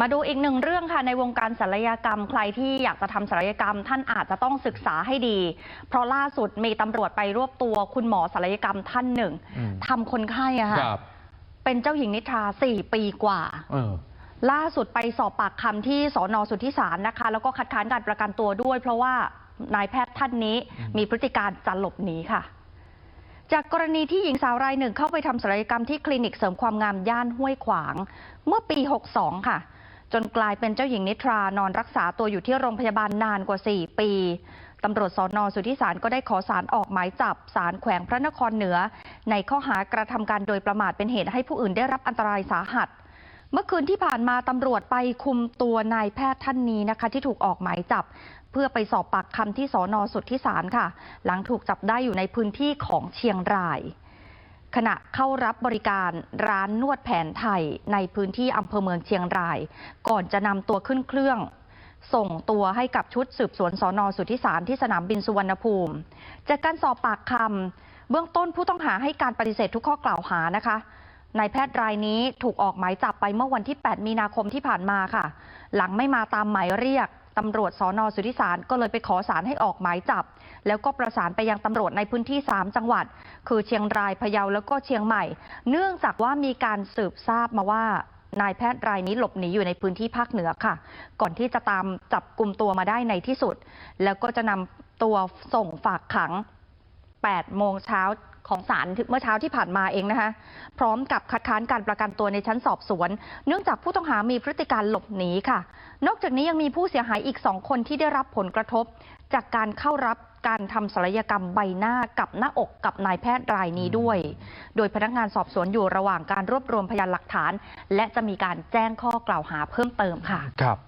มาดูอีกหนึ่งเรื่องค่ะในวงการศัลยกรรมใครที่อยากจะทำศัลยกรรม ท่านอาจจะต้องศึกษาให้ดี เพราะล่าสุดมีตำรวจไปรวบตัวคุณหมอศัลยกรรมท่านหนึ่งอืมทำคนไข้อะคค่ะรับ เป็นเจ้าหญิงนิทราสี่ปีกว่า เออ ล่าสุดไปสอบปากคำที่สอนอสุทธิสารนะคะ แล้วก็คัดค้านการประกันตัวด้วย เพราะว่านายแพทย์ท่านนี้อืมมีพฤติการจะหลบหนีค่ะ จากกรณีที่หญิงสาวรายหนึ่งเข้าไปทำศัลยกรรมที่คลินิกเสริมความงามย่านห้วยขวาง เมื่อปี 62 ค่ะ จนกลายเป็นเจ้าหญิงนิทรานอนรักษาตัวอยู่ที่โรงพยาบาลนานกว่า 4 ปีตำรวจสอนอสุทธิสารก็ได้ขอสารออกหมายจับสารแขวงพระนครเหนือ ในข้อหากระทำการโดยประมาทเป็นเหตุให้ผู้อื่นได้รับอันตรายสาหัส เมื่อคืนที่ผ่านมาตำรวจไปคุมตัวนายแพทย์ท่านนี้นะคะ ที่ถูกออกหมายจับ เพื่อไปสอบปากคำที่สอนอสุทธิสารค่ะ หลังถูกจับได้อยู่ในพื้นที่ของเชียงราย ขณะเข้ารับบริการร้านนวดแผนไทยในพื้นที่อำเภอเมืองเชียงราย ก่อนจะนำตัวขึ้นเครื่องส่งตัวให้กับชุดสืบสวนสอนอสุทธิสารที่สนามบินสุวรรณภูมิ จากการสอบปากคำเบื้องต้นผู้ต้องหาให้การปฏิเสธทุกข้อกล่าวหานะคะนายแพทย์รายนี้ถูกออกหมายจับไปเมื่อวันที่ 8 มีนาคมที่ผ่านมาค่ะ หลังไม่มาตามหมายเรียก ตำรวจสอนอสุทธิสารก็เลยไปขอสารให้ออกหมายจับ แล้วก็ประสานไปยังตำรวจในพื้นที่ 3 จังหวัด คือเชียงรายพะเยาแล้วก็เชียงใหม่ เนื่องจากว่ามีการสืบทราบมาว่านายแพทย์รายนี้หลบหนีอยู่ในพื้นที่ภาคเหนือค่ะ ก่อนที่จะตามจับกลุ่มตัวมาได้ในที่สุด แล้วก็จะนำตัวส่งฝากขัง 8 โมงเช้า ของศาลเมื่อเช้าที่ผ่านมาเองนะคะ พร้อมกับคัดค้านการประกันตัวในชั้นสอบสวน เนื่องจากผู้ต้องหามีพฤติการหลบหนีค่ะ นอกจากนี้ยังมีผู้เสียหายอีกสองคนที่ได้รับผลกระทบ จากการเข้ารับการทำศัลยกรรมใบหน้ากับหน้าอกกับนายแพทย์รายนี้ด้วย โดยพนักงานสอบสวนอยู่ระหว่างการรวบรวมพยานหลักฐาน และจะมีการแจ้งข้อกล่าวหาเพิ่มเติมค่ะ ครับ